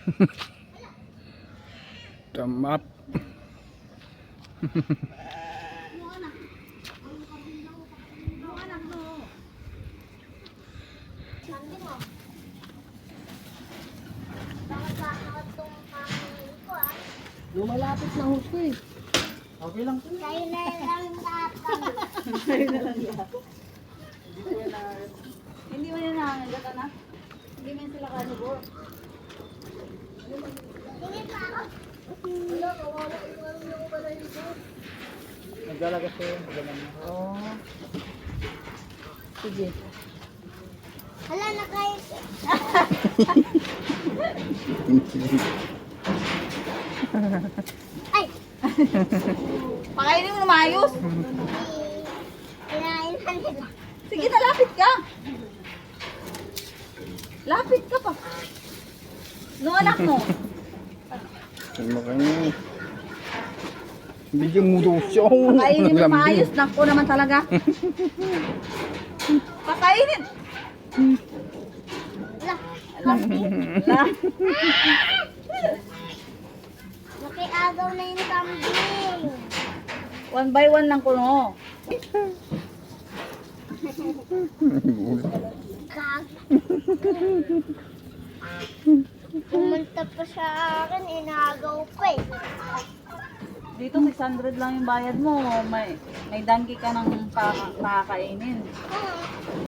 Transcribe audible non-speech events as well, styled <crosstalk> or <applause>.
<laughs> Thumb up. Lumalapit na husto eh. Okay lang. Kayo na lang tatang. <laughs> Hindi mo na nangangagat, anak? Hindi mo sila kanubor. Naglalagas ko yun. Oo. Sige. Hala na kayo. Ay! Pakainin mo na maayos. Kinain na nila. Sige na, lapit ka. Lapit ka pa. No, anak mo. Ano kayo? Bigyan mo daw siya. Pakainin mo maayos. Naku naman talaga. Pakainin. Hala. La. Nakiagaw na yung kambing. One by one lang ko, no. Pumunta pa sa akin, inagaw pa eh. Dito 600 lang yung bayad mo. May may dangki ka ng pakakainin. Hmm.